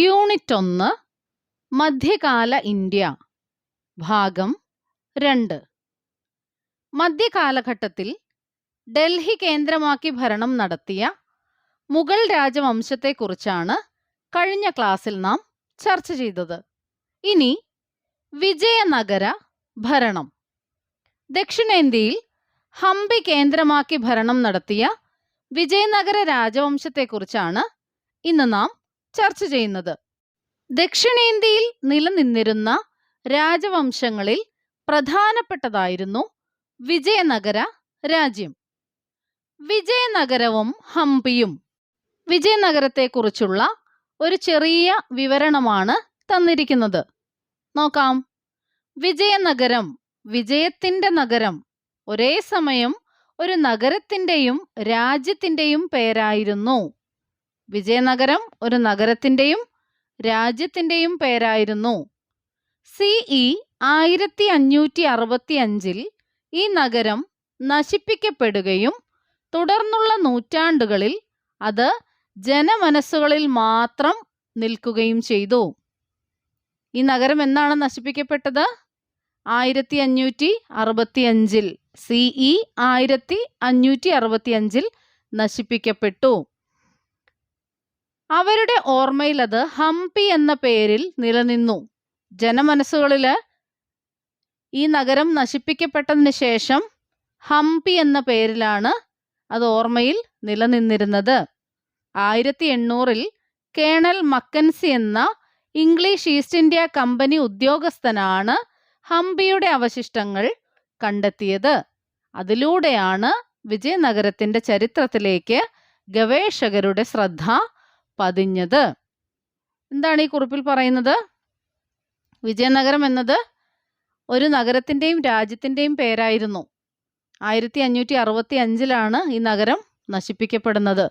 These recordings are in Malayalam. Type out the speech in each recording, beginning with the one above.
യൂണിറ്റ് ഒന്ന് മധ്യകാല ഇന്ത്യ ഭാഗം രണ്ട്. മധ്യകാലഘട്ടത്തിൽ ഡൽഹി കേന്ദ്രമാക്കി ഭരണം നടത്തിയ മുഗൾ രാജവംശത്തെക്കുറിച്ചാണ് കഴിഞ്ഞ ക്ലാസ്സിൽ നാം ചർച്ച ചെയ്തത്. ഇനി വിജയനഗര ഭരണം. ദക്ഷിണേന്ത്യയിൽ ഹംപി കേന്ദ്രമാക്കി ഭരണം നടത്തിയ വിജയനഗര രാജവംശത്തെക്കുറിച്ചാണ് ഇന്ന് നാം ചർച്ച ചെയ്യുന്നത്. ദക്ഷിണേന്ത്യയിൽ നിലനിന്നിരുന്ന രാജവംശങ്ങളിൽ പ്രധാനപ്പെട്ടതായിരുന്നു വിജയനഗര രാജ്യം. വിജയനഗരവും ഹംപിയും വിജയനഗരത്തെക്കുറിച്ചുള്ള ഒരു ചെറിയ വിവരണമാണ് തന്നിരിക്കുന്നത്. നോക്കാം. വിജയനഗരം വിജയത്തിന്റെ നഗരം ഒരേ സമയം ഒരു നഗരത്തിന്റെയും രാജ്യത്തിന്റെയും പേരായിരുന്നു. വിജയനഗരം ഒരു നഗരത്തിന്റെയും രാജ്യത്തിന്റെയും പേരായിരുന്നു. സിഇ ആയിരത്തി അഞ്ഞൂറ്റി അറുപത്തി അഞ്ചിൽ ഈ നഗരം നശിപ്പിക്കപ്പെടുകയും തുടർന്നുള്ള നൂറ്റാണ്ടുകളിൽ അത് ജനമനസ്സുകളിൽ മാത്രം നിൽക്കുകയും ചെയ്തു. ഈ നഗരം എന്നാണ് നശിപ്പിക്കപ്പെട്ടത്? ആയിരത്തി അഞ്ഞൂറ്റി അറുപത്തി അഞ്ചിൽ സിഇ ആയിരത്തി അഞ്ഞൂറ്റി അറുപത്തി അഞ്ചിൽ നശിപ്പിക്കപ്പെട്ടു. അവരുടെ ഓർമ്മയിൽ അത് ഹംപി എന്ന പേരിൽ നിലനിന്നു. ജനമനസ്സുകളിൽ ഈ നഗരം നശിപ്പിക്കപ്പെട്ടതിന് ശേഷം ഹംപി എന്ന പേരിലാണ് അത് ഓർമ്മയിൽ നിലനിന്നിരുന്നത്. ആയിരത്തി എണ്ണൂറിൽ കേണൽ മക്കൻസി എന്ന ഇംഗ്ലീഷ് ഈസ്റ്റ് ഇന്ത്യ കമ്പനി ഉദ്യോഗസ്ഥനാണ് ഹംപിയുടെ അവശിഷ്ടങ്ങൾ കണ്ടെത്തിയത്. അതിലൂടെയാണ് വിജയനഗരത്തിന്റെ ചരിത്രത്തിലേക്ക് ഗവേഷകരുടെ ശ്രദ്ധ പതിഞ്ഞത്. എന്താണ് ഈ കുറിപ്പിൽ പറയുന്നത്? വിജയനഗരം എന്നത് ഒരു നഗരത്തിന്റെയും രാജ്യത്തിന്റെയും പേരായിരുന്നു. ആയിരത്തി അഞ്ഞൂറ്റി അറുപത്തി അഞ്ചിലാണ് ഈ നഗരം നശിപ്പിക്കപ്പെടുന്നത്.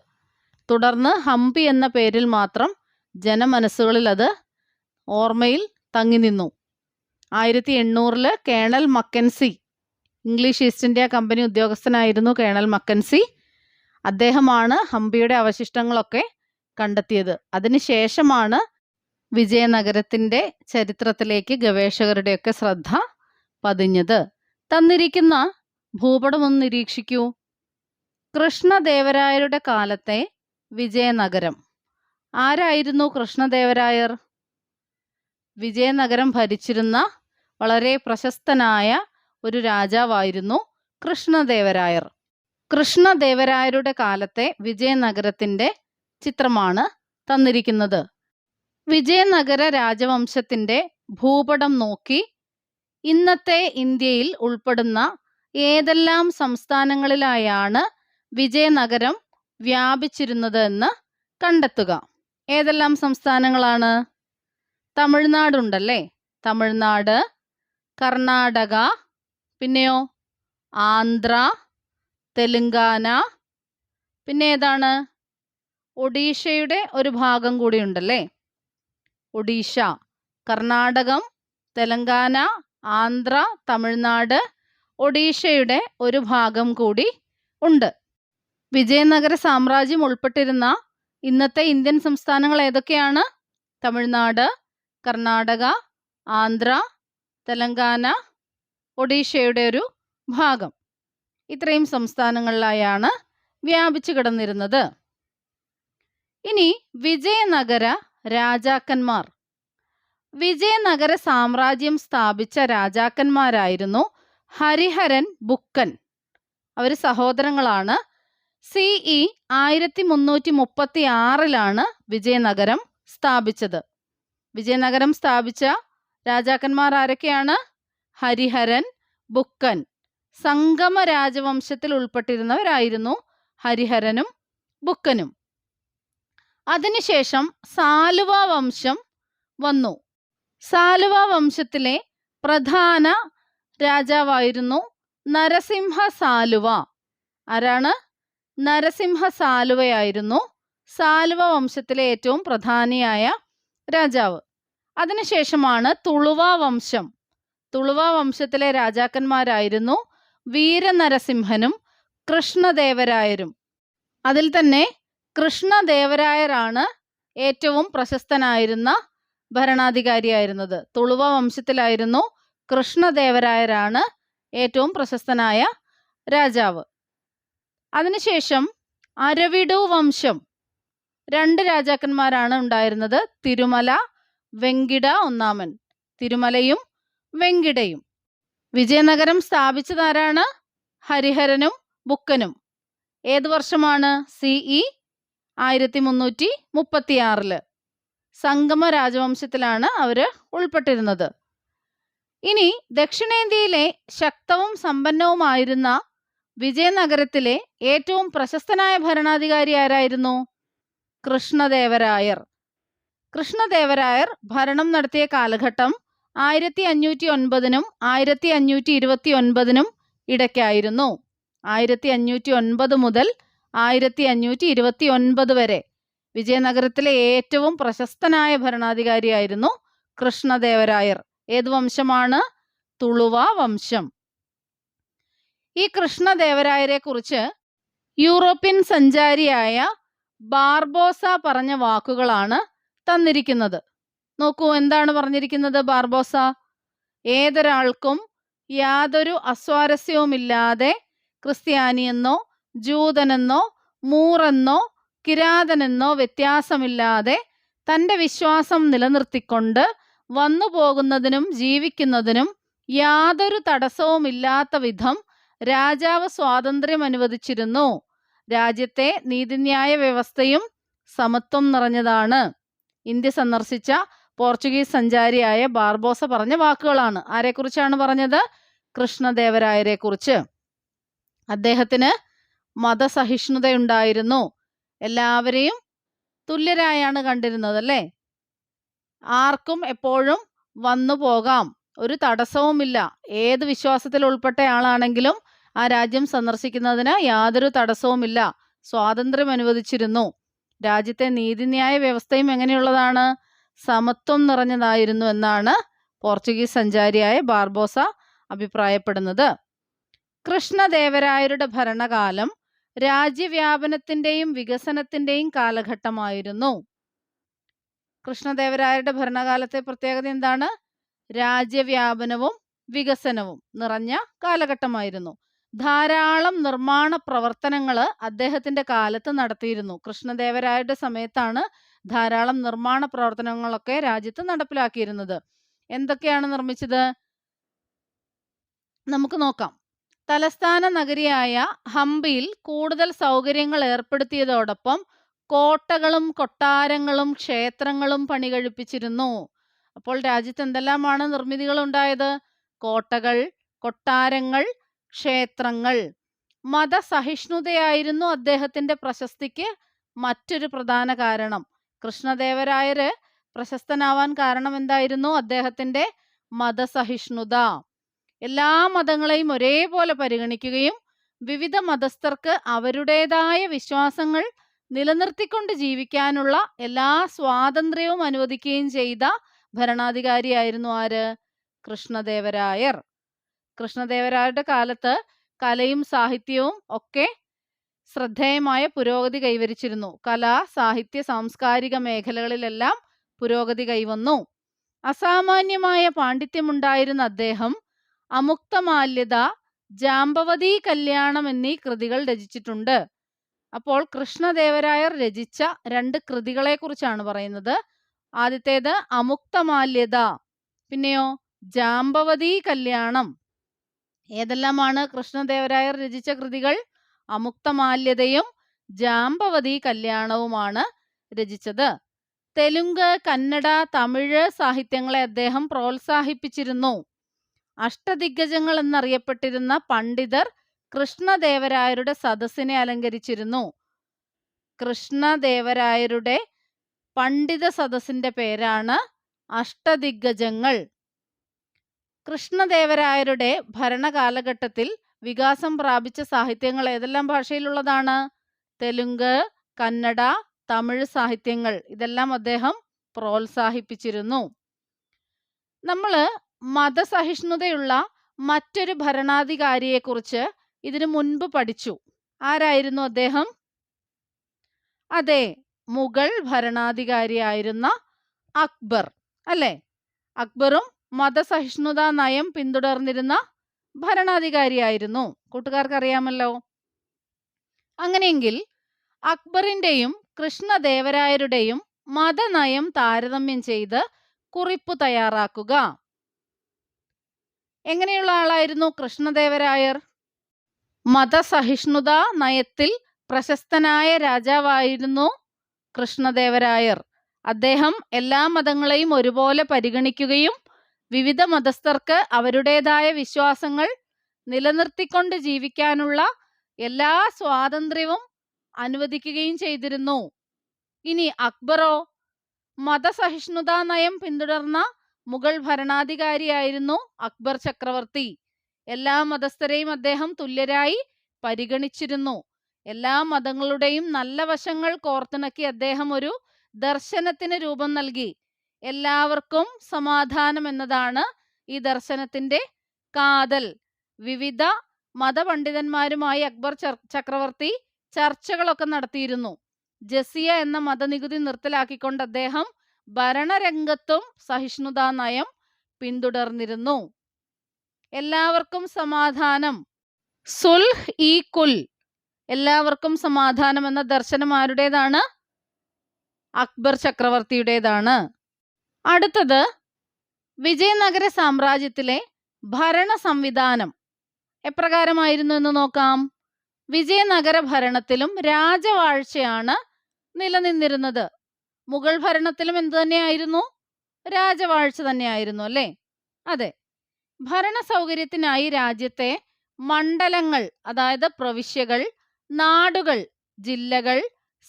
തുടർന്ന് ഹംപി എന്ന പേരിൽ മാത്രം ജനമനസ്സുകളിൽ അത് ഓർമ്മയിൽ തങ്ങി നിന്നു. ആയിരത്തി എണ്ണൂറിൽ colonel Mackenzie English East India Company ഉദ്യോഗസ്ഥനായിരുന്നു colonel Mackenzie. അദ്ദേഹമാണ് ഹംപിയുടെ അവശിഷ്ടങ്ങളൊക്കെ കണ്ടെത്തിയത്. അതിനുശേഷമാണ് വിജയനഗരത്തിന്റെ ചരിത്രത്തിലേക്ക് ഗവേഷകരുടെയൊക്കെ ശ്രദ്ധ പതിഞ്ഞത്. തന്നിരിക്കുന്ന ഭൂപടം ഒന്ന് നിരീക്ഷിക്കൂ. കൃഷ്ണദേവരായരുടെ കാലത്തെ വിജയനഗരം. ആരായിരുന്നു കൃഷ്ണദേവരായർ? വിജയനഗരം ഭരിച്ചിരുന്ന വളരെ പ്രശസ്തനായ ഒരു രാജാവായിരുന്നു കൃഷ്ണദേവരായർ. കൃഷ്ണദേവരായരുടെ കാലത്തെ വിജയനഗരത്തിന്റെ ചിത്രമാണ് തന്നിരിക്കുന്നത്. വിജയനഗര രാജവംശത്തിന്റെ ഭൂപടം നോക്കി ഇന്നത്തെ ഇന്ത്യയിൽ ഉൾപ്പെടുന്ന ഏതെല്ലാം സംസ്ഥാനങ്ങളിലായാണ് വിജയനഗരം വ്യാപിച്ചിരുന്നത് എന്ന് കണ്ടെത്തുക. ഏതെല്ലാം സംസ്ഥാനങ്ങളാണ്? തമിഴ്നാടുണ്ടല്ലേ? തമിഴ്നാട് കർണാടക പിന്നെയോ ആന്ധ്ര തെലുങ്കാന പിന്നെ ഏതാണ്? ഒഡീഷയുടെ ഒരു ഭാഗം കൂടി ഉണ്ടല്ലേ ഒഡീഷ കർണാടകം തെലങ്കാന ആന്ധ്ര തമിഴ്നാട് ഒഡീഷയുടെ ഒരു ഭാഗം കൂടി ഉണ്ട്. വിജയനഗര സാമ്രാജ്യം ഉൾപ്പെട്ടിരുന്ന ഇന്നത്തെ ഇന്ത്യൻ സംസ്ഥാനങ്ങൾ ഏതൊക്കെയാണ്? തമിഴ്നാട് കർണാടക ആന്ധ്ര തെലങ്കാന ഒഡീഷയുടെ ഒരു ഭാഗം. ഇത്രയും സംസ്ഥാനങ്ങളിലായാണ് വ്യാപിച്ചു കിടന്നിരുന്നത്. ഇനി വിജയനഗര രാജാക്കന്മാർ. വിജയനഗര സാമ്രാജ്യം സ്ഥാപിച്ച രാജാക്കന്മാരായിരുന്നു ഹരിഹരൻ ബുക്കൻ. അവർ സഹോദരങ്ങളാണ്. സി ഇ ആയിരത്തി മുന്നൂറ്റി മുപ്പത്തി ആറിലാണ് വിജയനഗരം സ്ഥാപിച്ചത്. വിജയനഗരം സ്ഥാപിച്ച രാജാക്കന്മാർ ആരൊക്കെയാണ്? ഹരിഹരൻ ബുക്കൻ. സംഗമ രാജവംശത്തിൽ ഉൾപ്പെട്ടിരുന്നവരായിരുന്നു ഹരിഹരനും ബുക്കനും. അതിനുശേഷം സാലുവ വംശം വന്നു. സാലുവ വംശത്തിലെ പ്രധാന രാജാവായിരുന്നു നരസിംഹ സാലുവ. ആരാണ്? നരസിംഹ സാലുവയായിരുന്നു സാലുവ വംശത്തിലെ ഏറ്റവും പ്രധാനിയായ രാജാവ്. അതിനുശേഷമാണ് തുളുവ വംശം. തുളുവ വംശത്തിലെ രാജാക്കന്മാരായിരുന്നു വീരനരസിംഹനും കൃഷ്ണദേവരായരും. അതിൽ തന്നെ കൃഷ്ണദേവരായരാണ് ഏറ്റവും പ്രശസ്തനായിരുന്ന ഭരണാധികാരിയായിരുന്നത്. തുളുവ വംശത്തിലായിരുന്നു കൃഷ്ണദേവരായരാണ് ഏറ്റവും പ്രശസ്തനായ രാജാവ്. അതിനുശേഷം അരവിടു വംശം രണ്ട് രാജാക്കന്മാരാണ് ഉണ്ടായിരുന്നത്. തിരുമല വെങ്കിട ഒന്നാമൻ. തിരുമലയും വെങ്കിടയും. വിജയനഗരം സ്ഥാപിച്ചതാരാണ്? ഹരിഹരനും ബുക്കനും. ഏത് വർഷമാണ്? സി ഇ ആയിരത്തി മുന്നൂറ്റി മുപ്പത്തിയാറിൽ സംഗമ രാജവംശത്തിലാണ് അവർ ഉൾപ്പെട്ടിരുന്നത്. ഇനി ദക്ഷിണേന്ത്യയിലെ ശക്തവും സമ്പന്നവുമായിരുന്ന വിജയനഗരത്തിലെ ഏറ്റവും പ്രശസ്തനായ ഭരണാധികാരി ആരായിരുന്നു? കൃഷ്ണദേവരായർ. കൃഷ്ണദേവരായർ ഭരണം നടത്തിയ കാലഘട്ടം ആയിരത്തി അഞ്ഞൂറ്റി ഒൻപതിനും ആയിരത്തി അഞ്ഞൂറ്റി ഇരുപത്തി ഒൻപതിനും ഇടയ്ക്കായിരുന്നു. ആയിരത്തി അഞ്ഞൂറ്റി ഒൻപത് മുതൽ ആയിരത്തി അഞ്ഞൂറ്റി ഇരുപത്തി ഒൻപത് വരെ. വിജയനഗരത്തിലെ ഏറ്റവും പ്രശസ്തനായ ഭരണാധികാരിയായിരുന്നു കൃഷ്ണദേവരായർ. ഏത് വംശമാണ്? തുളുവ വംശം. ഈ കൃഷ്ണദേവരായരെ കുറിച്ച് യൂറോപ്യൻ സഞ്ചാരിയായ ബാർബോസ പറഞ്ഞ വാക്കുകളാണ് തന്നിരിക്കുന്നത്. നോക്കൂ എന്താണ് പറഞ്ഞിരിക്കുന്നത് ബാർബോസ? ഏതൊരാൾക്കും യാതൊരു അസ്വാരസ്യവുമില്ലാതെ ക്രിസ്ത്യാനിയെന്നോ ജൂതനെന്നോ മൂറെന്നോ കിരാതനെന്നോ വ്യത്യാസമില്ലാതെ തന്റെ വിശ്വാസം നിലനിർത്തിക്കൊണ്ട് വന്നു പോകുന്നതിനും ജീവിക്കുന്നതിനും യാതൊരു തടസ്സവുമില്ലാത്ത വിധം രാജാവ് സ്വാതന്ത്ര്യം അനുവദിച്ചിരുന്നു. രാജ്യത്തെ നീതിന്യായ വ്യവസ്ഥയും സമത്വം നിറഞ്ഞതാണ്. ഇന്ത്യ സന്ദർശിച്ച പോർച്ചുഗീസ് സഞ്ചാരിയായ ബാർബോസ പറഞ്ഞ വാക്കുകളാണ്. ആരെക്കുറിച്ചാണ് പറഞ്ഞത്? കൃഷ്ണദേവരായരെ കുറിച്ച് അദ്ദേഹത്തിന് മതസഹിഷ്ണുതയുണ്ടായിരുന്നു. എല്ലാവരെയും തുല്യരായാണ് കണ്ടിരുന്നത് അല്ലേ? ആർക്കും എപ്പോഴും വന്നു പോകാം. ഒരു തടസ്സവുമില്ല. ഏത് വിശ്വാസത്തിൽ ഉൾപ്പെട്ട ആളാണെങ്കിലും ആ രാജ്യം സന്ദർശിക്കുന്നതിന് യാതൊരു തടസ്സവുമില്ല. സ്വാതന്ത്ര്യം അനുവദിച്ചിരുന്നു. രാജ്യത്തെ നീതിന്യായ വ്യവസ്ഥയും എങ്ങനെയുള്ളതാണ്? സമത്വം നിറഞ്ഞതായിരുന്നു എന്നാണ് പോർച്ചുഗീസ് സഞ്ചാരിയായ ബാർബോസ അഭിപ്രായപ്പെടുന്നത്. കൃഷ്ണദേവരായരുടെ ഭരണകാലം രാജ്യവ്യാപനത്തിന്റെയും വികസനത്തിന്റെയും കാലഘട്ടമായിരുന്നു. കൃഷ്ണദേവരായരുടെ ഭരണകാലത്തെ പ്രത്യേകത എന്താണ്? രാജ്യവ്യാപനവും വികസനവും നിറഞ്ഞ കാലഘട്ടമായിരുന്നു. ധാരാളം നിർമ്മാണ പ്രവർത്തനങ്ങൾ അദ്ദേഹത്തിന്റെ കാലത്ത് നടത്തിയിരുന്നു. കൃഷ്ണദേവരായരുടെ സമയത്താണ് ധാരാളം നിർമ്മാണ പ്രവർത്തനങ്ങളൊക്കെ രാജ്യത്ത് നടപ്പിലാക്കിയിരുന്നത്. എന്തൊക്കെയാണ് നിർമ്മിച്ചത്? നമുക്ക് നോക്കാം. തലസ്ഥാന നഗരിയായ ഹംപിയിൽ കൂടുതൽ സൗകര്യങ്ങൾ ഏർപ്പെടുത്തിയതോടൊപ്പം കോട്ടകളും കൊട്ടാരങ്ങളും ക്ഷേത്രങ്ങളും പണികഴിപ്പിച്ചിരുന്നു. അപ്പോൾ രാജ്യത്ത് എന്തെല്ലാമാണ് നിർമ്മിതികൾ ഉണ്ടായത് കോട്ടകൾ കൊട്ടാരങ്ങൾ ക്ഷേത്രങ്ങൾ. മതസഹിഷ്ണുതയായിരുന്നു അദ്ദേഹത്തിന്റെ പ്രശസ്തിക്ക് മറ്റൊരു പ്രധാന കാരണം. കൃഷ്ണദേവരായര് പ്രശസ്തനാവാൻ കാരണം എന്തായിരുന്നു അദ്ദേഹത്തിന്റെ മതസഹിഷ്ണുത. എല്ലാ മതങ്ങളെയും ഒരേപോലെ പരിഗണിക്കുകയും വിവിധ മതസ്ഥർക്ക് അവരുടേതായ വിശ്വാസങ്ങൾ നിലനിർത്തിക്കൊണ്ട് ജീവിക്കാനുള്ള എല്ലാ സ്വാതന്ത്ര്യവും അനുവദിക്കുകയും ചെയ്ത ഭരണാധികാരിയായിരുന്നു ആര്? കൃഷ്ണദേവരായർ. കൃഷ്ണദേവരായരുടെ കാലത്ത് കലയും സാഹിത്യവും ഒക്കെ ശ്രദ്ധേയമായ പുരോഗതി കൈവരിച്ചിരുന്നു. കല സാഹിത്യ സാംസ്കാരിക മേഖലകളിലെല്ലാം പുരോഗതി കൈവന്നു. അസാമാന്യമായ പാണ്ഡിത്യമുണ്ടായിരുന്ന അദ്ദേഹം അമുക്തമാല്യത ജാമ്പവതി കല്യാണം എന്നീ കൃതികൾ രചിച്ചിട്ടുണ്ട്. അപ്പോൾ കൃഷ്ണദേവരായർ രചിച്ച രണ്ട് കൃതികളെ കുറിച്ചാണ് പറയുന്നത്. ആദ്യത്തേത് അമുക്തമാല്യത പിന്നെയോ ജാമ്പവതി കല്യാണം. ഏതെല്ലാമാണ് കൃഷ്ണദേവരായർ രചിച്ച കൃതികൾ? അമുക്തമാല്യതയും ജാമ്പവതി കല്യാണവുമാണ് രചിച്ചത്. തെലുങ്ക് കന്നഡ തമിഴ് സാഹിത്യങ്ങളെ അദ്ദേഹം പ്രോത്സാഹിപ്പിച്ചിരുന്നു. അഷ്ടദിഗ്ഗജങ്ങൾ എന്നറിയപ്പെട്ടിരുന്ന പണ്ഡിതർ കൃഷ്ണദേവരായരുടെ സദസ്സിനെ അലങ്കരിച്ചിരുന്നു. കൃഷ്ണദേവരായരുടെ പണ്ഡിത സദസ്സിന്റെ പേരാണ് അഷ്ടദിഗ്ഗജങ്ങൾ. കൃഷ്ണദേവരായരുടെ ഭരണകാലഘട്ടത്തിൽ വികാസം പ്രാപിച്ച സാഹിത്യങ്ങൾ ഏതെല്ലാം ഭാഷയിലുള്ളതാണ്? തെലുങ്ക് കന്നഡ തമിഴ് സാഹിത്യങ്ങൾ. ഇതെല്ലാം അദ്ദേഹം പ്രോത്സാഹിപ്പിച്ചിരുന്നു. നമ്മൾ മതസഹിഷ്ണുതയുള്ള മറ്റൊരു ഭരണാധികാരിയെക്കുറിച്ച് ഇതിനു മുൻപ് പഠിച്ചു. ആരായിരുന്നു അദ്ദേഹം? അതെ മുഗൾ ഭരണാധികാരിയായിരുന്ന അക്ബർ അല്ലേ? അക്ബറും മതസഹിഷ്ണുത നയം പിന്തുടർന്നിരുന്ന ഭരണാധികാരിയായിരുന്നു. കൂട്ടുകാർക്ക് അറിയാമല്ലോ അങ്ങനെയെങ്കിൽ അക്ബറിന്റെയും കൃഷ്ണദേവരായരുടെയും മതനയം താരതമ്യം ചെയ്ത് കുറിപ്പ് തയ്യാറാക്കുക. എങ്ങനെയുള്ള ആളായിരുന്നു കൃഷ്ണദേവരായർ? മതസഹിഷ്ണുത നയത്തിൽ പ്രശസ്തനായ രാജാവായിരുന്നു കൃഷ്ണദേവരായർ. അദ്ദേഹം എല്ലാ മതങ്ങളെയും ഒരുപോലെ പരിഗണിക്കുകയും വിവിധ മതസ്ഥർക്ക് അവരുടേതായ വിശ്വാസങ്ങൾ നിലനിർത്തിക്കൊണ്ട് ജീവിക്കാനുള്ള എല്ലാ സ്വാതന്ത്ര്യവും അനുവദിക്കുകയും ചെയ്തിരുന്നു. ഇനി അക്ബറോ? മതസഹിഷ്ണുതാ നയം പിന്തുടർന്ന മുഗൾ ഭരണാധികാരിയായിരുന്നു അക്ബർ ചക്രവർത്തി. എല്ലാ മതസ്ഥരെയും അദ്ദേഹം തുല്യരായി പരിഗണിച്ചിരുന്നു. എല്ലാ മതങ്ങളുടെയും നല്ല വശങ്ങൾ കോർത്തിണക്കി അദ്ദേഹം ഒരു ദർശനത്തിന് രൂപം നൽകി. എല്ലാവർക്കും സമാധാനം എന്നതാണ് ഈ ദർശനത്തിന്റെ കാതൽ. വിവിധ മതപണ്ഡിതന്മാരുമായി അക്ബർ ചക്രവർത്തി ചർച്ചകളൊക്കെ നടത്തിയിരുന്നു. ജസിയ എന്ന മതനികുതി നിർത്തലാക്കിക്കൊണ്ട് അദ്ദേഹം ഭരണരംഗത്തും സഹിഷ്ണുതാ നയം പിന്തുടർന്നിരുന്നു. എല്ലാവർക്കും സമാധാനം. സുൽഹ് ഈ കുൽ. എല്ലാവർക്കും സമാധാനം എന്ന ദർശനം ആരുടേതാണ്? അക്ബർ ചക്രവർത്തിയുടേതാണ്. അടുത്തത് വിജയനഗര സാമ്രാജ്യത്തിലെ ഭരണ സംവിധാനം എപ്രകാരമായിരുന്നു എന്ന് നോക്കാം? വിജയനഗര ഭരണത്തിലും രാജവാഴ്ചയാണ് നിലനിന്നിരുന്നത്. മുഗൾ ഭരണത്തിലും എന്തു തന്നെയായിരുന്നു? രാജവാഴ്ച തന്നെയായിരുന്നു അല്ലേ? അതെ. ഭരണ സൗകര്യത്തിനായി രാജ്യത്തെ മണ്ഡലങ്ങൾ അതായത് പ്രവിശ്യകൾ നാടുകൾ ജില്ലകൾ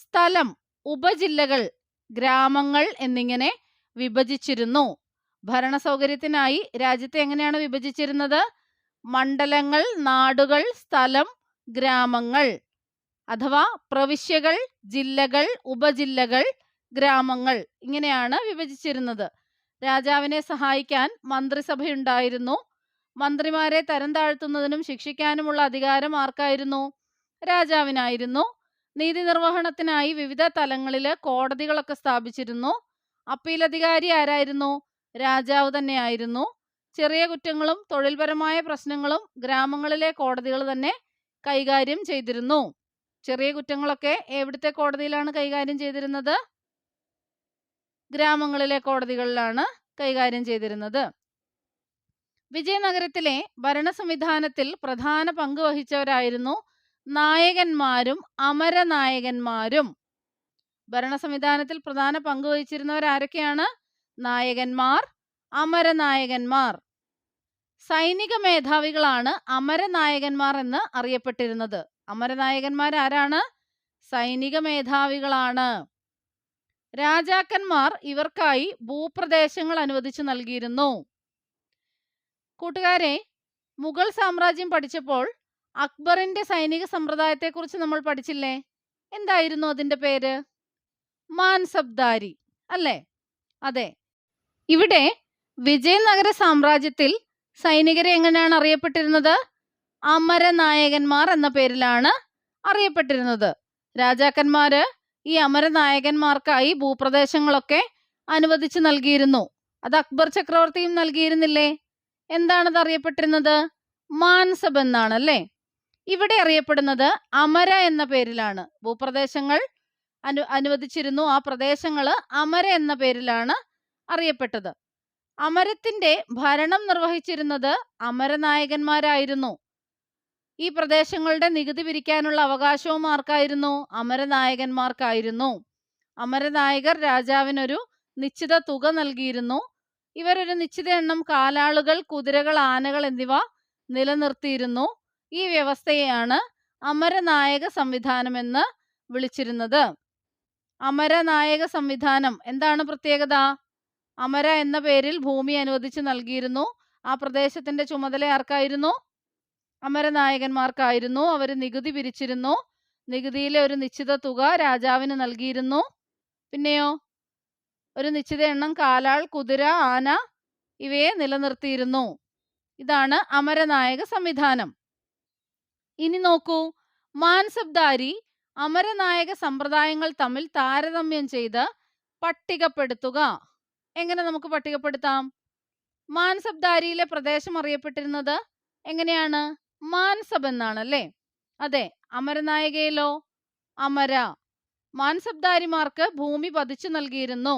സ്ഥലം ഉപജില്ലകൾ ഗ്രാമങ്ങൾ എന്നിങ്ങനെ വിഭജിച്ചിരുന്നു. ഭരണ സൗകര്യത്തിനായി രാജ്യത്തെ എങ്ങനെയാണ് വിഭജിച്ചിരുന്നത്? മണ്ഡലങ്ങൾ നാടുകൾ സ്ഥലം ഗ്രാമങ്ങൾ അഥവാ പ്രവിശ്യകൾ ജില്ലകൾ ഉപജില്ലകൾ ഗ്രാമങ്ങൾ ഇങ്ങനെയാണ് വിഭജിച്ചിരുന്നത്. രാജാവിനെ സഹായിക്കാൻ മന്ത്രിസഭയുണ്ടായിരുന്നു. മന്ത്രിമാരെ തരം താഴ്ത്തുന്നതിനും ശിക്ഷിക്കാനുമുള്ള അധികാരം ആർക്കായിരുന്നു? രാജാവിനായിരുന്നു. നീതി നിർവഹണത്തിനായി വിവിധ തലങ്ങളിൽ കോടതികളൊക്കെ സ്ഥാപിച്ചിരുന്നു. അപ്പീൽ അധികാരി ആരായിരുന്നു? രാജാവ് തന്നെയായിരുന്നു. ചെറിയ കുറ്റങ്ങളും തൊഴിൽപരമായ പ്രശ്നങ്ങളും ഗ്രാമങ്ങളിലെ കോടതികൾ തന്നെ കൈകാര്യം ചെയ്തിരുന്നു. ചെറിയ കുറ്റങ്ങളൊക്കെ എവിടുത്തെ കോടതിയിലാണ് കൈകാര്യം ചെയ്തിരുന്നത്? ഗ്രാമങ്ങളിലെ കോടതികളിലാണ് കൈകാര്യം ചെയ്തിരുന്നത്. വിജയനഗരത്തിലെ ഭരണ സംവിധാനത്തിൽ പ്രധാന പങ്ക് വഹിച്ചവരായിരുന്നു നായകന്മാരും അമരനായകന്മാരും. ഭരണ സംവിധാനത്തിൽ പ്രധാന പങ്ക് വഹിച്ചിരുന്നവർ ആരൊക്കെയാണ് നായകന്മാർ അമരനായകന്മാർ. സൈനിക മേധാവികളാണ് അമരനായകന്മാർ എന്ന് അറിയപ്പെട്ടിരുന്നത്. അമരനായകന്മാർ ആരാണ് സൈനിക മേധാവികളാണ്. രാജാക്കന്മാർ ഇവർക്കായി ഭൂപ്രദേശങ്ങൾ അനുവദിച്ചു നൽകിയിരുന്നു. കൂട്ടുകാരെ മുഗൾ സാമ്രാജ്യം പഠിച്ചപ്പോൾ അക്ബറിന്റെ സൈനിക സമ്പ്രദായത്തെക്കുറിച്ച് നമ്മൾ പഠിച്ചില്ലേ? എന്തായിരുന്നു അതിന്റെ പേര്? മാൻസബ്ദാരി അല്ലേ? അതെ. ഇവിടെ വിജയനഗര സാമ്രാജ്യത്തിൽ സൈനികരെ എങ്ങനെയാണ് അറിയപ്പെട്ടിരുന്നത്? അമരനായകന്മാർ എന്ന പേരിലാണ് അറിയപ്പെട്ടിരുന്നത്. രാജാക്കന്മാര് ഈ അമരനായകന്മാർക്കായി ഭൂപ്രദേശങ്ങളൊക്കെ അനുവദിച്ചു നൽകിയിരുന്നു. അത് അക്ബർ ചക്രവർത്തിയും നൽകിയിരുന്നില്ലേ? എന്താണത് അറിയപ്പെട്ടിരുന്നത്? മാൻസബ് എന്നാണ് അല്ലേ? ഇവിടെ അറിയപ്പെടുന്നത് അമര എന്ന പേരിലാണ്. ഭൂപ്രദേശങ്ങൾ അനു അനുവദിച്ചിരുന്നു. ആ പ്രദേശങ്ങൾ അമര എന്ന പേരിലാണ് അറിയപ്പെട്ടത്. അമരത്തിന്റെ ഭരണം നിർവഹിച്ചിരുന്നത് അമരനായകന്മാരായിരുന്നു. ഈ പ്രദേശങ്ങളുടെ നികുതി പിരിക്കാനുള്ള അവകാശവും ആർക്കായിരുന്നു? അമരനായകന്മാർക്കായിരുന്നു. അമരനായകർ രാജാവിനൊരു നിശ്ചിത തുക നൽകിയിരുന്നു. ഇവരൊരു നിശ്ചിത എണ്ണം കാലാളുകൾ കുതിരകൾ ആനകൾ എന്നിവ നിലനിർത്തിയിരുന്നു. ഈ വ്യവസ്ഥയെയാണ് അമരനായക സംവിധാനം എന്ന് വിളിച്ചിരുന്നത്. അമരനായക സംവിധാനം എന്താണ് പ്രത്യേകത? അമര എന്ന പേരിൽ ഭൂമി അനുവദിച്ച് നൽകിയിരുന്നു. ആ പ്രദേശത്തിന്റെ ചുമതല ആർക്കായിരുന്നു? അമരനായകന്മാർക്കായിരുന്നു. അവർ നികുതി പിരിച്ചിരുന്നു. നികുതിയിലെ ഒരു നിശ്ചിത തുക രാജാവിന് നൽകിയിരുന്നു. പിന്നെയോ? ഒരു നിശ്ചിത എണ്ണം കാലാൾ കുതിര ആന ഇവയെ നിലനിർത്തിയിരുന്നു. ഇതാണ് അമരനായക സംവിധാനം. ഇനി നോക്കൂ. മാൻസബ്ദാരി അമരനായക സമ്പ്രദായങ്ങൾ തമ്മിൽ താരതമ്യം ചെയ്ത് പട്ടികപ്പെടുത്തുക. എങ്ങനെ നമുക്ക് പട്ടികപ്പെടുത്താം? മാൻസബ്ദാരിയിലെ പ്രദേശം അറിയപ്പെട്ടിരുന്നത് എങ്ങനെയാണ്? മാൻസബ് എന്നാണ് അല്ലേ അതെ അമരനായകയിലോ? അമര. മാൻസബ്ദാരിമാർക്ക് ഭൂമി പതിച്ചു നൽകിയിരുന്നു.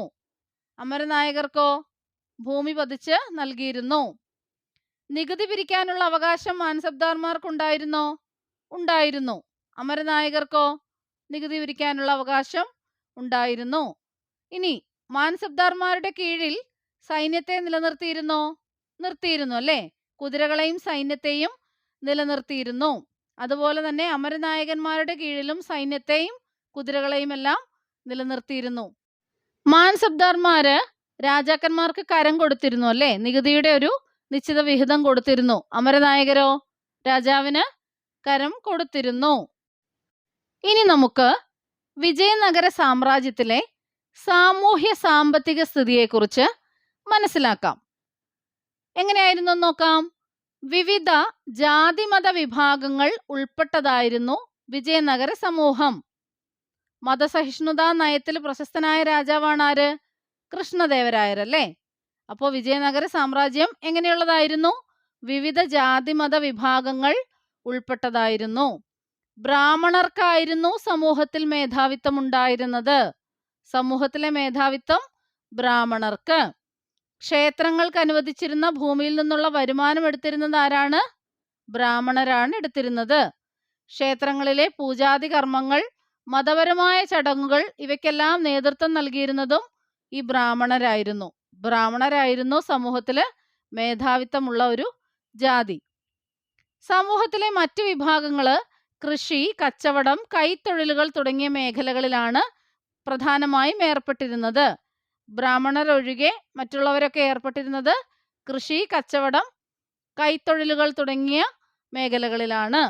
അമരനായകർക്കോ? ഭൂമി പതിച്ച് നൽകിയിരുന്നു. നികുതി പിരിക്കാനുള്ള അവകാശം മാൻസബ്ദാർമാർക്കുണ്ടായിരുന്നോ? ഉണ്ടായിരുന്നു. അമരനായകർക്കോ? നികുതി പിരിക്കാനുള്ള അവകാശം ഉണ്ടായിരുന്നു. ഇനി മാൻസബ്ദാർമാരുടെ കീഴിൽ സൈന്യത്തെ നിലനിർത്തിയിരുന്നോ? നിർത്തിയിരുന്നു അല്ലേ? കുതിരകളെയും സൈന്യത്തെയും നിലനിർത്തിയിരുന്നു. അതുപോലെ തന്നെ അമരനായകന്മാരുടെ കീഴിലും സൈന്യത്തെയും കുതിരകളെയും എല്ലാം നിലനിർത്തിയിരുന്നു. മാൻസബ്ദാർമാര് രാജാക്കന്മാർക്ക് കരം കൊടുത്തിരുന്നു അല്ലേ? നികുതിയുടെ ഒരു നിശ്ചിത വിഹിതം കൊടുത്തിരുന്നു. അമരനായകരോ രാജാവിന് കരം കൊടുത്തിരുന്നു. ഇനി നമുക്ക് വിജയനഗര സാമ്രാജ്യത്തിലെ സാമൂഹ്യ സാമ്പത്തിക സ്ഥിതിയെക്കുറിച്ച് മനസ്സിലാക്കാം. എങ്ങനെയായിരുന്നു നോക്കാം. വിവിധ ജാതിമത വിഭാഗങ്ങൾ ഉൾപ്പെട്ടതായിരുന്നു വിജയനഗര സമൂഹം. മതസഹിഷ്ണുതാ നയത്തിൽ പ്രശസ്തനായ രാജാവാണ് ആര്? കൃഷ്ണദേവരായർ അല്ലേ അപ്പോൾ വിജയനഗര സാമ്രാജ്യം എങ്ങനെയുള്ളതായിരുന്നു? വിവിധ ജാതിമത വിഭാഗങ്ങൾ ഉൾപ്പെട്ടതായിരുന്നു. ബ്രാഹ്മണർക്കായിരുന്നു സമൂഹത്തിൽ മേധാവിത്വം ഉണ്ടായിരുന്നത്. സമൂഹത്തിലെ മേധാവിത്വം ബ്രാഹ്മണർക്ക്. ക്ഷേത്രങ്ങൾക്ക് അനുവദിച്ചിരുന്ന ഭൂമിയിൽ നിന്നുള്ള വരുമാനം എടുത്തിരുന്നത് ആരാണ്? ബ്രാഹ്മണരാണ് എടുത്തിരുന്നത്. ക്ഷേത്രങ്ങളിലെ പൂജാതി കർമ്മങ്ങൾ മതപരമായ ചടങ്ങുകൾ ഇവയ്ക്കെല്ലാം നേതൃത്വം നൽകിയിരുന്നതും ഈ ബ്രാഹ്മണരായിരുന്നു. ബ്രാഹ്മണരായിരുന്നു സമൂഹത്തിൽ മേധാവിത്വമുള്ള ഒരു ജാതി. സമൂഹത്തിലെ മറ്റ് വിഭാഗങ്ങൾ കൃഷി കച്ചവടം കൈത്തൊഴിലുകൾ തുടങ്ങിയ മേഖലകളിലാണ് പ്രധാനമായും ഏർപ്പെട്ടിരുന്നത്. ബ്രാഹ്മണർ ഒഴികെ മറ്റുള്ളവരൊക്കെ ഏർപ്പെട്ടിരുന്നത് കൃഷി കച്ചവടം കൈത്തൊഴിലുകൾ തുടങ്ങിയ മേഖലകളിലാണ്.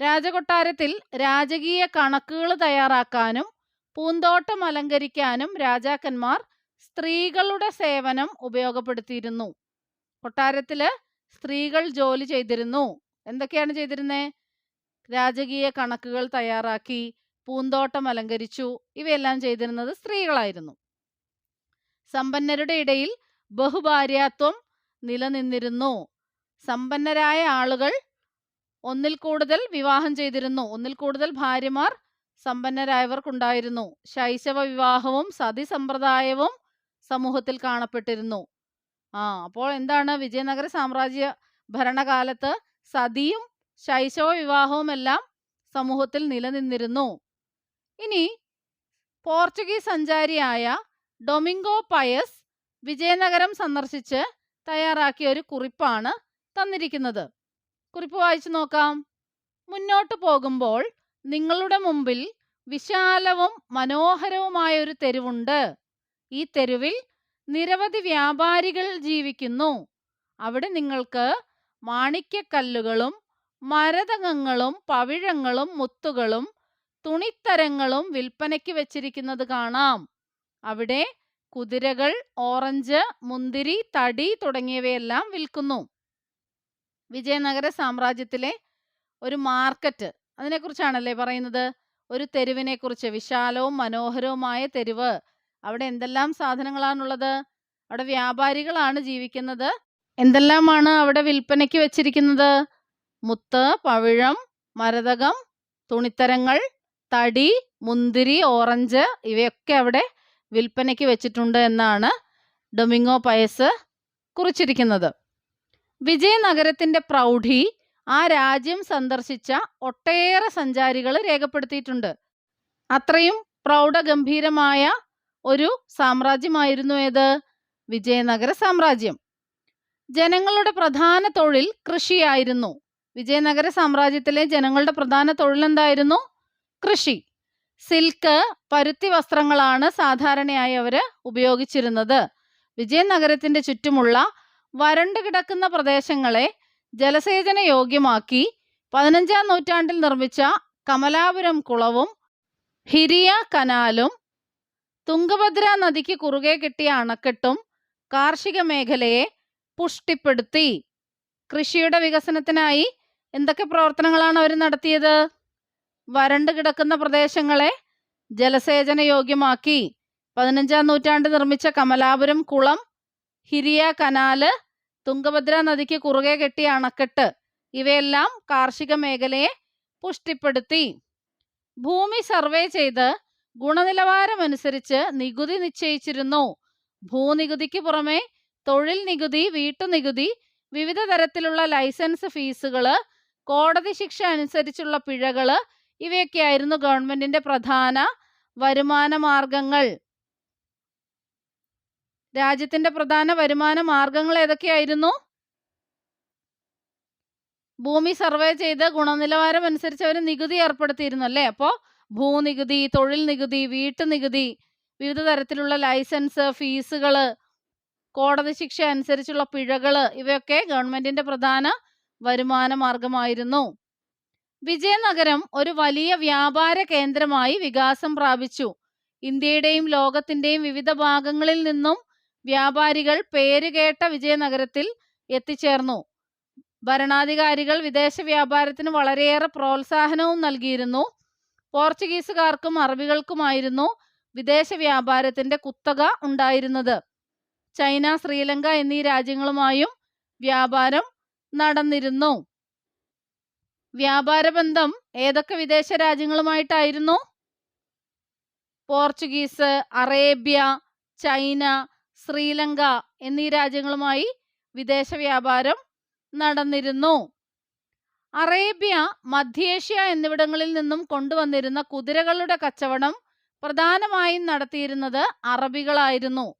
രാജകൊട്ടാരത്തിൽ രാജകീയ കണക്കുകൾ തയ്യാറാക്കാനും പൂന്തോട്ടം അലങ്കരിക്കാനും രാജാക്കന്മാർ സ്ത്രീകളുടെ സേവനം ഉപയോഗപ്പെടുത്തിയിരുന്നു. കൊട്ടാരത്തിൽ സ്ത്രീകൾ ജോലി ചെയ്തിരുന്നു. എന്തൊക്കെയാണ് ചെയ്തിരുന്നത് രാജകീയ കണക്കുകൾ തയ്യാറാക്കി പൂന്തോട്ടം അലങ്കരിച്ചു. ഇവയെല്ലാം ചെയ്തിരുന്നത് സ്ത്രീകളായിരുന്നു. സമ്പന്നരുടെ ഇടയിൽ ബഹുഭാര്യാത്വം നിലനിന്നിരുന്നു. സമ്പന്നരായ ആളുകൾ ഒന്നിൽ കൂടുതൽ വിവാഹം ചെയ്തിരുന്നു. ഒന്നിൽ കൂടുതൽ ഭാര്യമാർ സമ്പന്നരായവർക്കുണ്ടായിരുന്നു. ശൈശവ വിവാഹവും സതി സമ്പ്രദായവും സമൂഹത്തിൽ കാണപ്പെട്ടിരുന്നു. ആ അപ്പോൾ എന്താണ് വിജയനഗര സാമ്രാജ്യ ഭരണകാലത്ത് സതിയും ശൈശവ വിവാഹവും എല്ലാം സമൂഹത്തിൽ നിലനിന്നിരുന്നു? ഇനി പോർച്ചുഗീസ് സഞ്ചാരിയായ ഡൊമിംഗോ പയസ് വിജയനഗരം സന്ദർശിച്ച് തയ്യാറാക്കിയ ഒരു കുറിപ്പാണ് തന്നിരിക്കുന്നത്. കുറിപ്പ് വായിച്ചു നോക്കാം. മുന്നോട്ട് പോകുമ്പോൾ നിങ്ങളുടെ മുമ്പിൽ വിശാലവും മനോഹരവുമായ ഒരു തെരുവുണ്ട്. ഈ തെരുവിൽ നിരവധി വ്യാപാരികൾ ജീവിക്കുന്നു. അവിടെ നിങ്ങൾക്ക് മാണിക്യക്കല്ലുകളും മരതകങ്ങളും പവിഴങ്ങളും മുത്തുകളും തുണിത്തരങ്ങളും വിൽപ്പനയ്ക്ക് വെച്ചിരിക്കുന്നത് കാണാം. അവിടെ കുതിരകൾ ഓറഞ്ച് മുന്തിരി തടി തുടങ്ങിയവയെല്ലാം വിൽക്കുന്നു. വിജയനഗര സാമ്രാജ്യത്തിലെ ഒരു മാർക്കറ്റ് അതിനെക്കുറിച്ചാണല്ലേ പറയുന്നത്? ഒരു തെരുവിനെ കുറിച്ച് വിശാലവും മനോഹരവുമായ തെരുവ്. അവിടെ എന്തെല്ലാം സാധനങ്ങളാണുള്ളത്? അവിടെ വ്യാപാരികളാണ് ജീവിക്കുന്നത്. എന്തെല്ലാമാണ് അവിടെ വിൽപ്പനയ്ക്ക് വെച്ചിരിക്കുന്നത്? മുത്ത് പവിഴം മരതകം തുണിത്തരങ്ങൾ തടി മുന്തിരി ഓറഞ്ച് ഇവയൊക്കെ അവിടെ വിൽപ്പനയ്ക്ക് വെച്ചിട്ടുണ്ട് എന്നാണ് ഡൊമിങ്ങോ പയസ് കുറിച്ചിരിക്കുന്നത്. വിജയനഗരത്തിന്റെ പ്രൗഢി ആ രാജ്യം സന്ദർശിച്ച ഒട്ടേറെ സഞ്ചാരികൾ രേഖപ്പെടുത്തിയിട്ടുണ്ട്. അത്രയും പ്രൗഢഗംഭീരമായ ഒരു സാമ്രാജ്യമായിരുന്നു ഏത്? വിജയനഗര സാമ്രാജ്യം. ജനങ്ങളുടെ പ്രധാന തൊഴിൽ കൃഷിയായിരുന്നു. വിജയനഗര സാമ്രാജ്യത്തിലെ ജനങ്ങളുടെ പ്രധാന തൊഴിൽ എന്തായിരുന്നു കൃഷി. സിൽക്ക് പരുത്തി വസ്ത്രങ്ങളാണ് സാധാരണയായി അവർ ഉപയോഗിച്ചിരുന്നത്. വിജയനഗരത്തിന്റെ ചുറ്റുമുള്ള വരണ്ടു കിടക്കുന്ന പ്രദേശങ്ങളെ ജലസേചന യോഗ്യമാക്കി പതിനഞ്ചാം നൂറ്റാണ്ടിൽ നിർമ്മിച്ച കമലാപുരം കുളവും ഹിരിയ കനാലും തുംഗഭദ്ര നദിക്ക് കുറുകെ കിട്ടിയ അണക്കെട്ടും കാർഷിക മേഖലയെ പുഷ്ടിപ്പെടുത്തി. കൃഷിയുടെ വികസനത്തിനായി എന്തൊക്കെ പ്രവർത്തനങ്ങളാണ് അവർ നടത്തിയത്? വരണ്ടു കിടക്കുന്ന പ്രദേശങ്ങളെ ജലസേചന യോഗ്യമാക്കി പതിനഞ്ചാം നൂറ്റാണ്ട് നിർമ്മിച്ച കമലാപുരം കുളം ഹിരിയ കനാല് തുംഗഭദ്ര നദിക്ക് കുറുകെ കെട്ടിയ അണക്കെട്ട് ഇവയെല്ലാം കാർഷിക മേഖലയെ പുഷ്ടിപ്പെടുത്തി. ഭൂമി സർവേ ചെയ്ത് ഗുണനിലവാരമനുസരിച്ച് നികുതി നിശ്ചയിച്ചിരുന്നു. ഭൂനികുതിക്ക് പുറമെ തൊഴിൽ നികുതി വീട്ടുനികുതി വിവിധ തരത്തിലുള്ള ലൈസൻസ് ഫീസുകൾ കോടതി ശിക്ഷ അനുസരിച്ചുള്ള പിഴകൾ ഇവയൊക്കെയായിരുന്നു ഗവൺമെന്റിന്റെ പ്രധാന വരുമാന മാർഗങ്ങൾ. രാജ്യത്തിന്റെ പ്രധാന വരുമാന മാർഗങ്ങൾ ഏതൊക്കെയായിരുന്നു? ഭൂമി സർവേ ചെയ്ത് ഗുണനിലവാരം അനുസരിച്ച് അവർ നികുതി ഏർപ്പെടുത്തിയിരുന്നു അല്ലേ? അപ്പോൾ ഭൂനികുതി തൊഴിൽ നികുതി വീട്ടു നികുതി വിവിധ തരത്തിലുള്ള ലൈസൻസ് ഫീസുകൾ കോടതി ശിക്ഷ അനുസരിച്ചുള്ള പിഴകൾ ഇവയൊക്കെ ഗവൺമെന്റിന്റെ പ്രധാന വരുമാന മാർഗമായിരുന്നു. വിജയനഗരം ഒരു വലിയ വ്യാപാര കേന്ദ്രമായി വികാസം പ്രാപിച്ചു. ഇന്ത്യയുടെയും ലോകത്തിന്റെയും വിവിധ ഭാഗങ്ങളിൽ നിന്നും വ്യാപാരികൾ പേരുകേട്ട വിജയനഗരത്തിൽ എത്തിച്ചേർന്നു. ഭരണാധികാരികൾ വിദേശ വ്യാപാരത്തിന് വളരെയേറെ പ്രോത്സാഹനവും നൽകിയിരുന്നു. പോർച്ചുഗീസുകാർക്കും അറബികൾക്കുമായിരുന്നു വിദേശ വ്യാപാരത്തിന്റെ കുത്തക ഉണ്ടായിരുന്നത്. ചൈന ശ്രീലങ്ക എന്നീ രാജ്യങ്ങളുമായും വ്യാപാരം നടന്നിരുന്നു. വ്യാപാര ബന്ധം ഏതൊക്കെ വിദേശ രാജ്യങ്ങളുമായിട്ടായിരുന്നു? പോർച്ചുഗീസ് അറേബ്യ ചൈന ശ്രീലങ്ക എന്നീ രാജ്യങ്ങളുമായി വിദേശ വ്യാപാരം നടന്നിരുന്നു. അറേബ്യ മധ്യേഷ്യ എന്നിവിടങ്ങളിൽ നിന്നും കൊണ്ടുവന്നിരുന്ന കുതിരകളുടെ കച്ചവടം പ്രധാനമായും നടത്തിയിരുന്നത് അറബികളായിരുന്നു.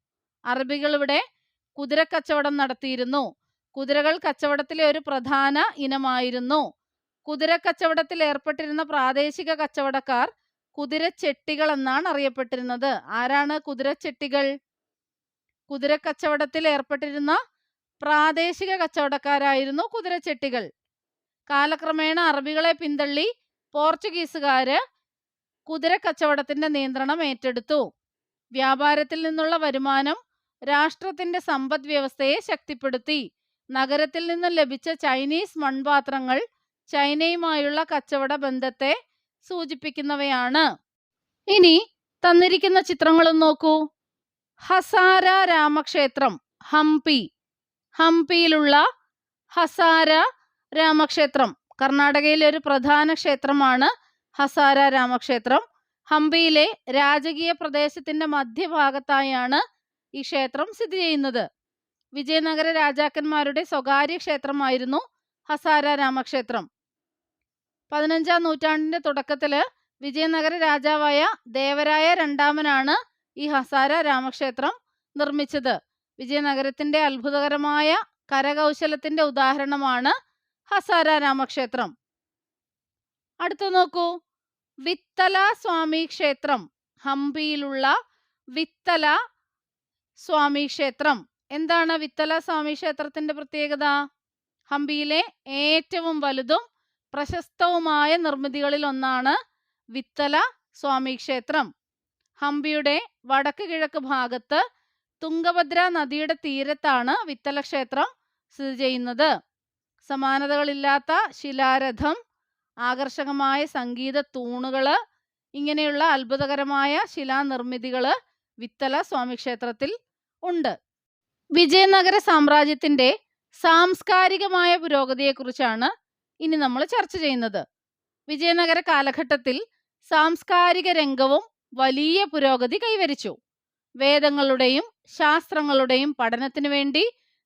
അറബികൾ ഇവിടെ കുതിരക്കച്ചവടം നടത്തിയിരുന്നു. കുതിരകൾ കച്ചവടത്തിലെ ഒരു പ്രധാന ഇനമായിരുന്നു. കുതിരക്കച്ചവടത്തിൽ ഏർപ്പെട്ടിരുന്ന പ്രാദേശിക കച്ചവടക്കാർ കുതിരച്ചെട്ടികൾ എന്നാണ് അറിയപ്പെട്ടിരുന്നത്. ആരാണ് കുതിരച്ചെട്ടികൾ കുതിരക്കച്ചവടത്തിൽ ഏർപ്പെട്ടിരുന്ന പ്രാദേശിക കച്ചവടക്കാരായിരുന്നു കുതിരച്ചെട്ടികൾ കാലക്രമേണ അറബികളെ പിന്തള്ളി പോർച്ചുഗീസുകാര് കുതിരക്കച്ചവടത്തിന്റെ നിയന്ത്രണം ഏറ്റെടുത്തു. വ്യാപാരത്തിൽ നിന്നുള്ള വരുമാനം രാഷ്ട്രത്തിന്റെ സമ്പദ് വ്യവസ്ഥയെ ശക്തിപ്പെടുത്തി. നഗരത്തിൽ നിന്നും ലഭിച്ച ചൈനീസ് മൺപാത്രങ്ങൾ ചൈനയുമായുള്ള കച്ചവട ബന്ധത്തെ സൂചിപ്പിക്കുന്നവയാണ്. ഇനി തന്നിരിക്കുന്ന ചിത്രങ്ങളും നോക്കൂ. ഹസാര രാമക്ഷേത്രം ഹംപി. ഹംപിയിലുള്ള ഹസാര രാമക്ഷേത്രം കർണാടകയിലെ ഒരു പ്രധാന ക്ഷേത്രമാണ് ഹസാര രാമക്ഷേത്രം. ഹംപിയിലെ രാജകീയ പ്രദേശത്തിന്റെ മധ്യഭാഗത്തായാണ് ഈ ക്ഷേത്രം സ്ഥിതി ചെയ്യുന്നത്. വിജയനഗര രാജാക്കന്മാരുടെ സ്വകാര്യ ക്ഷേത്രമായിരുന്നു ഹസാര രാമക്ഷേത്രം. പതിനഞ്ചാം നൂറ്റാണ്ടിന്റെ തുടക്കത്തിൽ വിജയനഗര രാജാവായ ദേവരായ രണ്ടാമനാണ് ഈ ഹസാര രാമക്ഷേത്രം നിർമ്മിച്ചത്. വിജയനഗരത്തിന്റെ അത്ഭുതകരമായ കരകൗശലത്തിന്റെ ഉദാഹരണമാണ് ഹസാര രാമക്ഷേത്രം. അടുത്തു നോക്കൂ. വിത്തല സ്വാമി ക്ഷേത്രം ഹംപിയിലുള്ള വിത്തല സ്വാമി ക്ഷേത്രം. എന്താണ് വിത്തല സ്വാമി ക്ഷേത്രത്തിന്റെ പ്രത്യേകത? ഹംപിയിലെ ഏറ്റവും വലുതും പ്രശസ്തവുമായ നിർമ്മിതികളിൽ ഒന്നാണ് വിത്തല സ്വാമി ക്ഷേത്രം. ഹംപിയുടെ വടക്ക് കിഴക്ക് ഭാഗത്ത് തുംഗഭദ്ര നദിയുടെ തീരത്താണ് വിത്തല ക്ഷേത്രം സ്ഥിതി ചെയ്യുന്നത്. സമാനതകളില്ലാത്ത ശിലാരഥം ആകർഷകമായ സംഗീത തൂണുകൾ ഇങ്ങനെയുള്ള അത്ഭുതകരമായ ശിലാനിർമ്മിതികൾ വിത്തല സ്വാമി ക്ഷേത്രത്തിൽ ഉണ്ട്. വിജയനഗര സാമ്രാജ്യത്തിന്റെ സാംസ്കാരികമായ പുരോഗതിയെക്കുറിച്ചാണ് ഇനി നമ്മൾ ചർച്ച ചെയ്യുന്നത്. വിജയനഗര കാലഘട്ടത്തിൽ സാംസ്കാരിക രംഗവും വലിയ പുരോഗതി കൈവരിച്ചു. വേദങ്ങളുടെയും ശാസ്ത്രങ്ങളുടെയും പഠനത്തിനു വേണ്ടി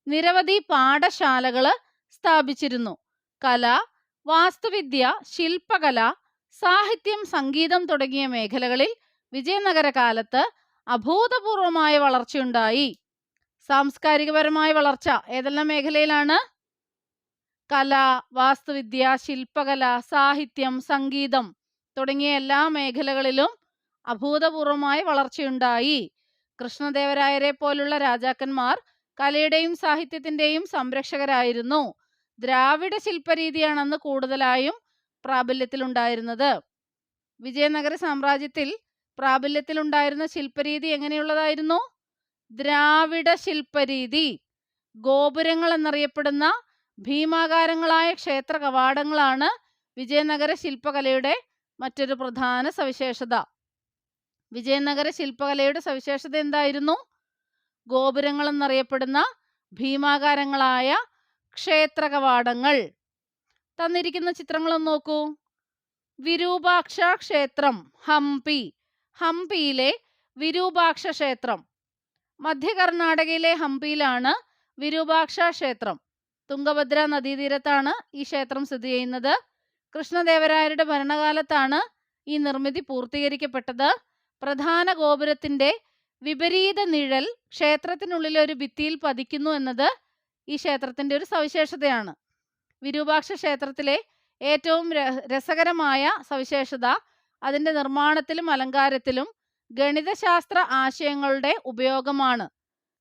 നിരവധി പാഠശാലകൾ സ്ഥാപിച്ചിരുന്നു. കല വാസ്തുവിദ്യ ശില്പകല സാഹിത്യം സംഗീതം തുടങ്ങിയ മേഖലകളിൽ വിജയനഗര കാലത്ത് അഭൂതപൂർവമായ വളർച്ചയുണ്ടായി. സാംസ്കാരികപരമായ വളർച്ച ഏതെല്ലാം മേഖലയിലാണ്? കല വാസ്തുവിദ്യ ശില്പകല സാഹിത്യം സംഗീതം തുടങ്ങിയ എല്ലാ മേഖലകളിലും അഭൂതപൂർവമായ വളർച്ചയുണ്ടായി. കൃഷ്ണദേവരായരെ പോലുള്ള രാജാക്കന്മാർ കലയുടെയും സാഹിത്യത്തിന്റെയും സംരക്ഷകരായിരുന്നു. ദ്രാവിഡ ശില്പരീതിയാണെന്ന് കൂടുതലായും പ്രാബല്യത്തിലുണ്ടായിരുന്നത്. വിജയനഗര സാമ്രാജ്യത്തിൽ പ്രാബല്യത്തിലുണ്ടായിരുന്ന ശില്പരീതി എങ്ങനെയുള്ളതായിരുന്നു? ദ്രാവിഡ ശില്പരീതി. ഗോപുരങ്ങൾ എന്നറിയപ്പെടുന്ന ഭീമാകാരങ്ങളായ ക്ഷേത്ര കവാടങ്ങളാണ് വിജയനഗര ശില്പകലയുടെ മറ്റൊരു പ്രധാന സവിശേഷത. വിജയനഗര ശില്പകലയുടെ സവിശേഷത എന്തായിരുന്നു? ഗോപുരങ്ങൾ എന്നറിയപ്പെടുന്ന ഭീമാകാരങ്ങളായ ക്ഷേത്ര കവാടങ്ങൾ. തന്നിരിക്കുന്ന ചിത്രങ്ങളൊന്ന് നോക്കൂ. വിരൂപാക്ഷ ക്ഷേത്രം ഹംപി. ഹംപിയിലെ വിരൂപാക്ഷ ക്ഷേത്രം മധ്യ കർണാടകയിലെ ഹംപിയിലാണ് വിരൂപാക്ഷ ക്ഷേത്രം തുംഗഭദ്ര നദീതീരത്താണ് ഈ ക്ഷേത്രം സ്ഥിതി ചെയ്യുന്നത്. കൃഷ്ണദേവരായരുടെ ഭരണകാലത്താണ് ഈ നിർമ്മിതി പൂർത്തീകരിക്കപ്പെട്ടത്. പ്രധാന ഗോപുരത്തിന്റെ വിപരീത നിഴൽ ക്ഷേത്രത്തിനുള്ളിലെ ഒരു ഭിത്തിയിൽ പതിക്കുന്നു എന്നത് ഈ ക്ഷേത്രത്തിന്റെ ഒരു സവിശേഷതയാണ്. വിരൂപാക്ഷ ക്ഷേത്രത്തിലെ ഏറ്റവും രസകരമായ സവിശേഷത അതിന്റെ നിർമ്മാണത്തിലും അലങ്കാരത്തിലും ഗണിതശാസ്ത്ര ആശയങ്ങളുടെ ഉപയോഗമാണ്.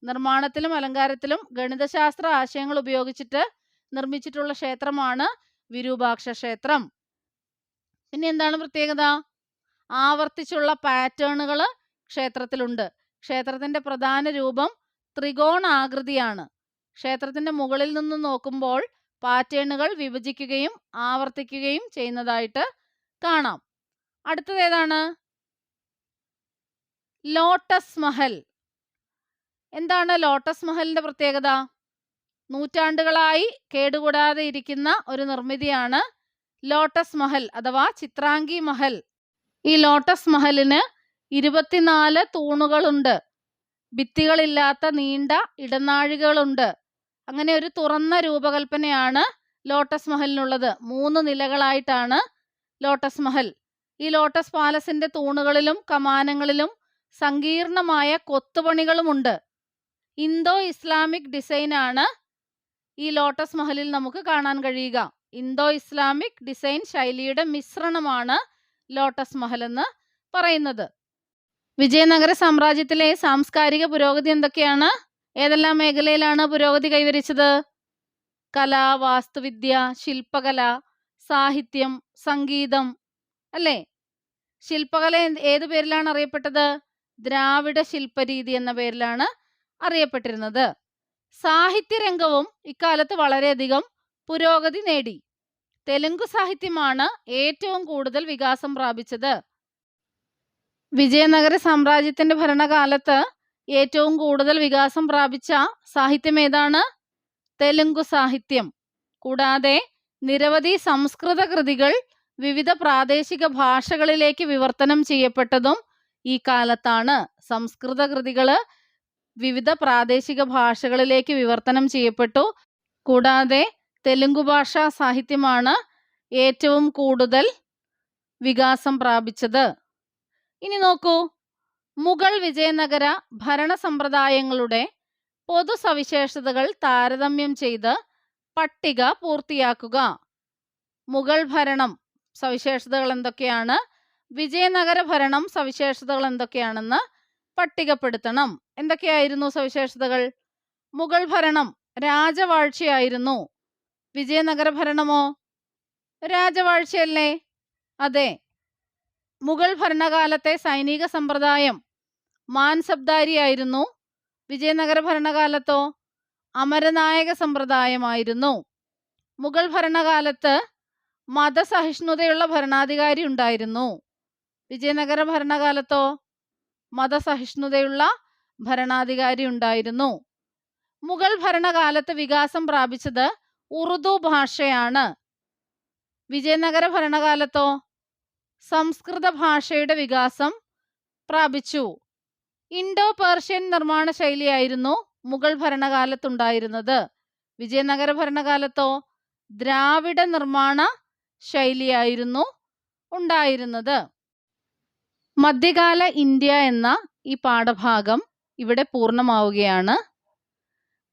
നിർമ്മാണത്തിലും അലങ്കാരത്തിലും ഗണിതശാസ്ത്ര ആശയങ്ങൾ ഉപയോഗിച്ചിട്ട് നിർമ്മിച്ചിട്ടുള്ള ക്ഷേത്രമാണ് വിരൂപാക്ഷ ക്ഷേത്രം. പിന്നെ എന്താണ് പ്രത്യേകത? ആവർത്തിച്ചുള്ള പാറ്റേണുകൾ ക്ഷേത്രത്തിലുണ്ട്. ക്ഷേത്രത്തിന്റെ പ്രധാന രൂപം ത്രികോണാകൃതിയാണ്. ക്ഷേത്രത്തിന്റെ മുകളിൽ നിന്ന് നോക്കുമ്പോൾ പാറ്റേണുകൾ വിഭജിക്കുകയും ആവർത്തിക്കുകയും ചെയ്യുന്നതായിട്ട് കാണാം. അടുത്തത് ഏതാണ്? ലോട്ടസ് മഹൽ. എന്താണ് ലോട്ടസ് മഹലിന്റെ പ്രത്യേകത? നൂറ്റാണ്ടുകളായി കേടുകൂടാതെ ഇരിക്കുന്ന ഒരു നിർമ്മിതിയാണ് ലോട്ടസ് മഹൽ അഥവാ ചിത്രാംഗി മഹൽ. ഈ ലോട്ടസ് മഹലിന് ഇരുപത്തിനാല് തൂണുകളുണ്ട്. ഭിത്തികളില്ലാത്ത നീണ്ട ഇടനാഴികളുണ്ട്. അങ്ങനെ ഒരു തുറന്ന രൂപകൽപ്പനയാണ് ലോട്ടസ് മഹലിനുള്ളത്. മൂന്ന് നിലകളായിട്ടാണ് ലോട്ടസ് മഹൽ. ഈ ലോട്ടസ് പാലസിന്റെ തൂണുകളിലും കമാനങ്ങളിലും സങ്കീർണമായ കൊത്തുപണികളുമുണ്ട്. ഇന്തോ ഇസ്ലാമിക് ഡിസൈനാണ് ഈ ലോട്ടസ് മഹലിൽ നമുക്ക് കാണാൻ കഴിയുക. ഇന്തോ ഇസ്ലാമിക് ഡിസൈൻ ശൈലിയുടെ മിശ്രണമാണ് ലോട്ടസ് മഹൽ എന്ന് പറയുന്നത്. വിജയനഗര സാമ്രാജ്യത്തിലെ സാംസ്കാരിക പുരോഗതി എന്തൊക്കെയാണ്? ഏതെല്ലാം മേഖലയിലാണ് പുരോഗതി കൈവരിച്ചത്? കല വാസ്തുവിദ്യ ശില്പകല സാഹിത്യം സംഗീതം അല്ലേ? ശില്പകല ഏത് പേരിലാണ് അറിയപ്പെട്ടത്? ദ്രാവിഡ ശില്പരീതി എന്ന പേരിലാണ് അറിയപ്പെട്ടിരുന്നത്. സാഹിത്യരംഗവും ഇക്കാലത്ത് വളരെയധികം പുരോഗതി നേടി. തെലുങ്ക് സാഹിത്യമാണ് ഏറ്റവും കൂടുതൽ വികാസം പ്രാപിച്ചത്. വിജയനഗര സാമ്രാജ്യത്തിന്റെ ഭരണകാലത്ത് ഏറ്റവും കൂടുതൽ വികാസം പ്രാപിച്ച സാഹിത്യം ഏതാണ്? തെലുങ്ക് സാഹിത്യം. കൂടാതെ നിരവധി സംസ്കൃത കൃതികൾ വിവിധ പ്രാദേശിക ഭാഷകളിലേക്ക് വിവർത്തനം ചെയ്യപ്പെട്ടതും ഈ കാലത്താണ്. സംസ്കൃത കൃതികൾ വിവിധ പ്രാദേശിക ഭാഷകളിലേക്ക് വിവർത്തനം ചെയ്യപ്പെട്ടു. കൂടാതെ തെലുങ്ക് ഭാഷാ സാഹിത്യമാണ് ഏറ്റവും കൂടുതൽ വികാസം പ്രാപിച്ചത്. ഇനി നോക്കൂ. മുഗൾ വിജയനഗര ഭരണ സമ്പ്രദായങ്ങളുടെ പൊതു സവിശേഷതകൾ താരതമ്യം ചെയ്ത് പട്ടിക പൂർത്തിയാക്കുക. മുഗൾ ഭരണം സവിശേഷതകൾ എന്തൊക്കെയാണ്? വിജയനഗര ഭരണം സവിശേഷതകൾ എന്തൊക്കെയാണെന്ന് പട്ടികപ്പെടുത്തണം. എന്തൊക്കെയായിരുന്നു സവിശേഷതകൾ? മുഗൾ ഭരണം രാജവാഴ്ചയായിരുന്നു. വിജയനഗര ഭരണമോ? രാജവാഴ്ചയല്ലേ? അതെ. മുഗൾ ഭരണകാലത്തെ സൈനിക സമ്പ്രദായം മാൻസബ്ദാരിയായിരുന്നു. വിജയനഗര ഭരണകാലത്തോ? അമരനായക സമ്പ്രദായമായിരുന്നു. മുഗൾ ഭരണകാലത്ത് മതസഹിഷ്ണുതയുള്ള ഭരണാധികാരി ഉണ്ടായിരുന്നു. വിജയനഗര ഭരണകാലത്തോ? മതസഹിഷ്ണുതയുള്ള ഭരണാധികാരി ഉണ്ടായിരുന്നു. മുഗൾ ഭരണകാലത്ത് വികാസം പ്രാപിച്ചത് ഉറുദു ഭാഷയാണ്. വിജയനഗര ഭരണകാലത്തോ സംസ്കൃത ഭാഷയുടെ വികാസം പ്രാപിച്ചു. ഇൻഡോ പേർഷ്യൻ നിർമ്മാണ ശൈലിയായിരുന്നു മുഗൾ ഭരണകാലത്തുണ്ടായിരുന്നത്. വിജയനഗര ഭരണകാലത്തോ ദ്രാവിഡ നിർമ്മാണ ശൈലിയായിരുന്നു ഉണ്ടായിരുന്നത്. മധ്യകാല ഇന്ത്യ എന്ന ഈ പാഠഭാഗം ഇവിടെ പൂർണമാവുകയാണ്.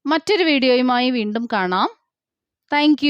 മറ്റൊരു വീഡിയോയുമായി വീണ്ടും കാണാം. താങ്ക്